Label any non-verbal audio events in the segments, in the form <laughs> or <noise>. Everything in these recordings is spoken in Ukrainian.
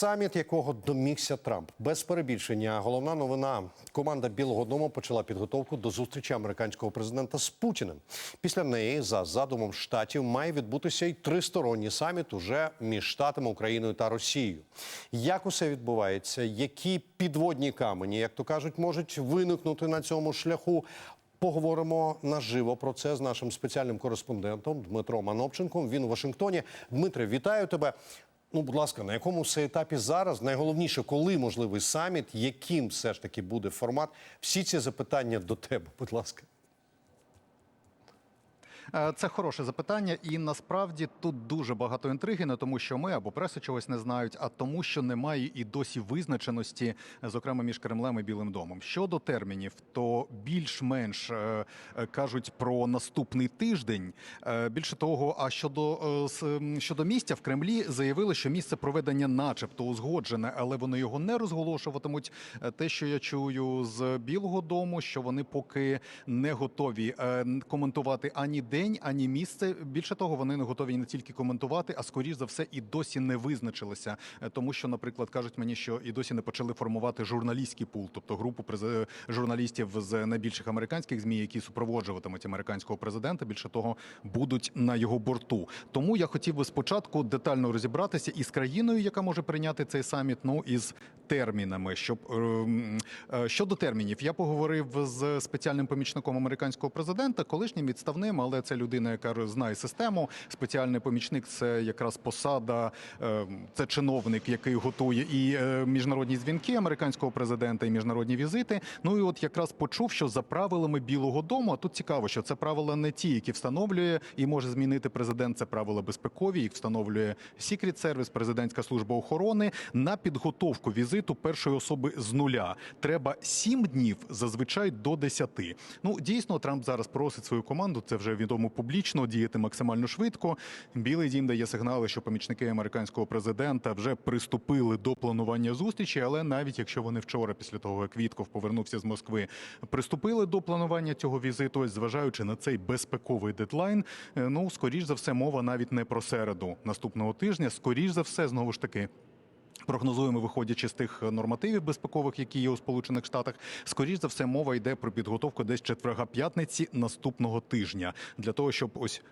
Саміт, якого домігся Трамп, без перебільшення. Головна новина: команда Білого Дому почала підготовку до зустрічі американського президента з Путіним. Після неї, за задумом штатів, має відбутися й тристоронній саміт уже між штатами Україною та Росією. Як усе відбувається? Які підводні камені, як то кажуть, можуть виникнути на цьому шляху? Поговоримо наживо про це з нашим спеціальним кореспондентом Дмитром Анопченком. Він у Вашингтоні. Дмитре, вітаю тебе. Ну, будь ласка, на якому все етапі зараз? Найголовніше, коли можливий саміт, яким все ж таки буде формат? Всі ці запитання до тебе, будь ласка. Е, Це хороше запитання, і насправді тут дуже багато інтриги, не тому, що ми або преса чогось не знають, а тому, що немає і досі визначеності, зокрема між Кремлем і Білим домом. Щодо термінів, то більш-менш е, е, кажуть про наступний тиждень. Більше того, а щодо щодо місця в Кремлі заявили, що місце проведення, начебто, узгоджене, але вони його не розголошуватимуть. Те, що я чую з Білого дому, що вони поки не готові коментувати ані день, ані місце. Більше того, вони не готові не тільки коментувати, а скоріш за все і досі не визначилися. Е, Тому що, наприклад, кажуть мені, що і досі не почали формувати журналістський пул, тобто групу през- журналістів з найбільших американських змі, які супроводжуватимуть американського президента. Більше того, будуть на його борту. Тому я хотів би спочатку детально розібратися із країною, яка може прийняти цей саміт. Ну і з термінами. Щоб ем, е, щодо термінів, я поговорив з спеціальним помічником американського президента, колишнім відставним, але це людина, яка знає систему. Спеціальний помічник це якраз посада, е, це чиновник, який готує і е, міжнародні дзвінки американського президента, і міжнародні візити. Ну і от якраз почув, що за правилами Білого Дому, а тут цікаво, що це правила не ті, які встановлює і може змінити президент. Це правила безпекові, їх встановлює Secret Service, президентська служба охорони на підготовку візиту першої особи з нуля. Треба сім днів, зазвичай до десяти. Ну дійсно, Трамп зараз просить свою команду. Це вже відомо публічно діяти максимально швидко. Білий дім дає сигнали, що помічники американського президента вже приступили до планування зустрічі. Але навіть якщо вони вчора, після того як Вітков повернувся з Москви, приступили до планування цього візиту, зважаючи на цей безпековий дедлайн, е, ну скоріш за все, мова навіть не про середу наступного тижня. Скоріш за все, знову ж таки. Прогнозуємо, виходячи з тих нормативів безпекових, які є у Сполучених Штатах, скоріш за все, мова йде про підготовку десь четверга п'ятниці наступного тижня для того, щоб ось.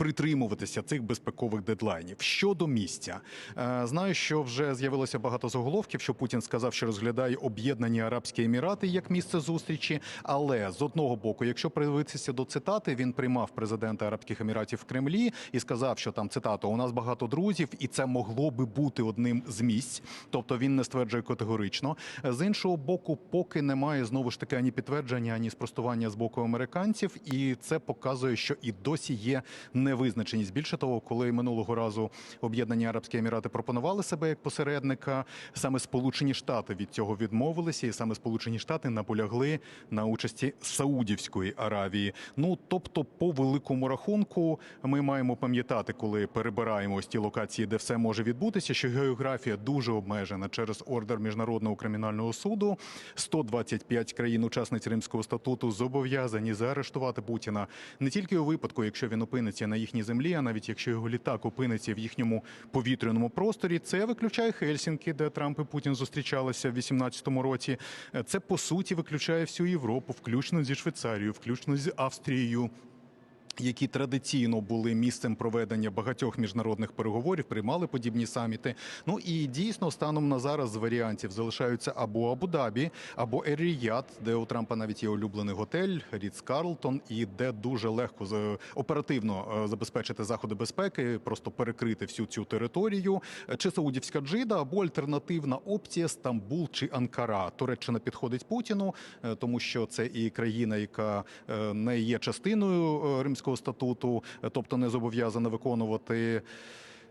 Притримуватися цих безпекових дедлайнів щодо місця, Е, знаю, що вже з'явилося багато заголовків, що Путін сказав, що розглядає об'єднані Арабські Емірати як місце зустрічі. Але з одного боку, якщо придивитися до цитати, він приймав президента Арабських Еміратів в Кремлі і сказав, що там цитата у нас багато друзів, і це могло би бути одним з місць. Тобто він не стверджує категорично. З іншого боку, поки немає знову ж таки ані підтвердження, ані спростування з боку американців, і це показує, що і досі є невизначеність. Більше того, коли минулого разу об'єднані Арабські Емірати пропонували себе як посередника, саме Сполучені Штати від цього відмовилися, і саме Сполучені Штати наполягли на участі Саудівської Аравії. Ну тобто, по великому рахунку, ми маємо пам'ятати, коли перебираємо ось ті локації, де все може відбутися, що географія дуже обмежена через ордер міжнародного кримінального суду. 125 країн-учасниць Римського статуту зобов'язані заарештувати Путіна не тільки у випадку, якщо він опиниться на їхній землі, а навіть якщо його літак опиниться в їхньому повітряному просторі. Це виключає Хельсінки, де Трамп і Путін зустрічалися в 2018 році. Це по суті виключає всю Європу, включно зі Швейцарією, включно з Австрією які традиційно були місцем проведення багатьох міжнародних переговорів, приймали подібні саміти. Ну і дійсно станом на зараз з варіантів залишаються або Абу-Дабі, або Ер-Ріяд, де у Трампа навіть є улюблений готель Ріц Карлтон, і де дуже легко оперативно е, забезпечити заходи безпеки, просто перекрити всю цю територію. Чи Саудівська Джида, або альтернативна опція Стамбул чи Анкара. Туреччина підходить Путіну, е, тому що це і країна, яка е, не є частиною е, Римського статуту, тобто не зобов'язана виконувати.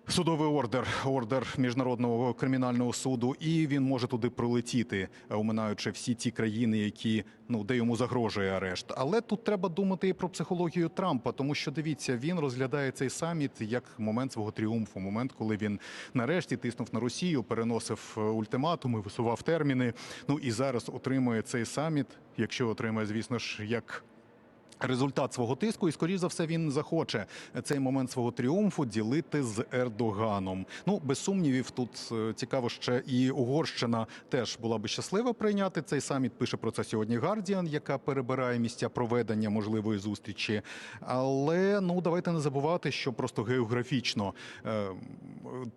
Судовий ордер, ордер міжнародного кримінального суду, і він може туди прилетіти, оминаючи всі ті країни, які ну де йому загрожує арешт. Але тут треба думати і про психологію Трампа, тому що дивіться, він розглядає цей саміт як момент свого тріумфу, момент, коли він нарешті тиснув на Росію, переносив е, ультиматуми, висував терміни. Ну і зараз отримує цей саміт, якщо отримає, звісно ж, як результат свого тиску, і скоріш за все він захоче цей момент свого тріумфу ділити з Ердоганом. Ну без сумнівів, тут е, цікаво ще і Угорщина теж була би щаслива прийняти цей саміт. Пише про це сьогодні Гардіан, яка перебирає місця проведення можливої зустрічі. Але ну давайте не забувати, що просто географічно е,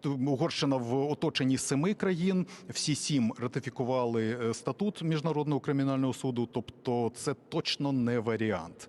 Угорщина в оточенні семи країн. Всі сім ратифікували е, статут міжнародного кримінального суду. Тобто, це точно не варіант.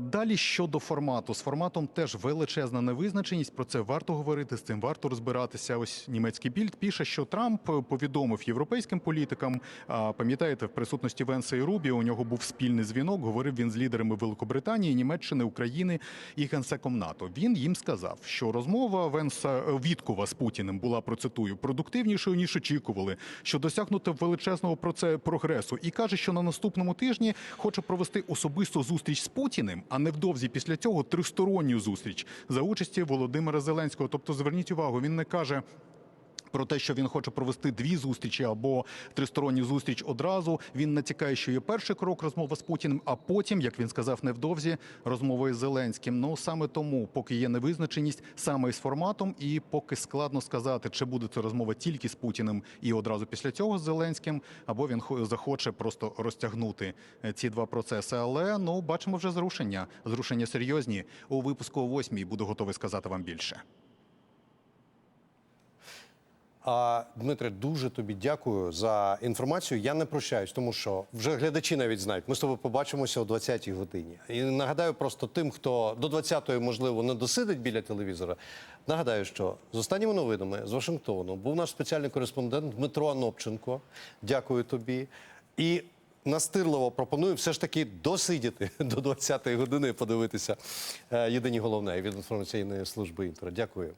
Далі щодо формату, з форматом теж величезна невизначеність. Про це варто говорити. З цим варто розбиратися. Ось німецький більд пише, що Трамп е, повідомив європейським політикам. Пам'ятаєте, в присутності Венса і Рубі у нього був спільний дзвінок. Говорив він з лідерами Великобританії, Німеччини, України і генсеком НАТО. Він їм сказав, що розмова Венса е, Віткова з Путіним була процитую продуктивнішою ніж очікували, що досягнуто величезного прогресу, і каже, що на наступному тижні хоче провести особисту зустріч з Путіним, а невдовзі після цього тристоронню зустріч за участі Володимира Зеленського. Тобто, зверніть увагу, він не каже. Про те, що він хоче провести дві зустрічі або тристоронню зустріч одразу. Він натякає, що є перший крок розмова з Путіним, а потім, як він сказав, невдовзі розмова із Зеленським. Ну саме тому, поки є невизначеність саме із форматом, і поки складно сказати, чи буде це розмова тільки з Путіним і одразу після цього з Зеленським, або він хо- захоче просто розтягнути е, ці два процеси. Але ну бачимо вже зрушення. Зрушення серйозні у випуску о восьмій. Буду готовий сказати вам більше. Дмитре, дуже тобі дякую за інформацію. Я не прощаюсь, тому що вже глядачі навіть знають. Ми з тобою побачимося о 20-й годині. І нагадаю просто тим, хто до 20-ї, можливо, не досидить біля телевізора. Нагадаю, що з останніми новинами з Вашингтону був наш спеціальний кореспондент Дмитро Анопченко. Дякую тобі. І настирливо пропоную все ж таки досидіти <laughs> до 20-ї години подивитися е, єдині головне від інформаційної служби інтера. Дякую.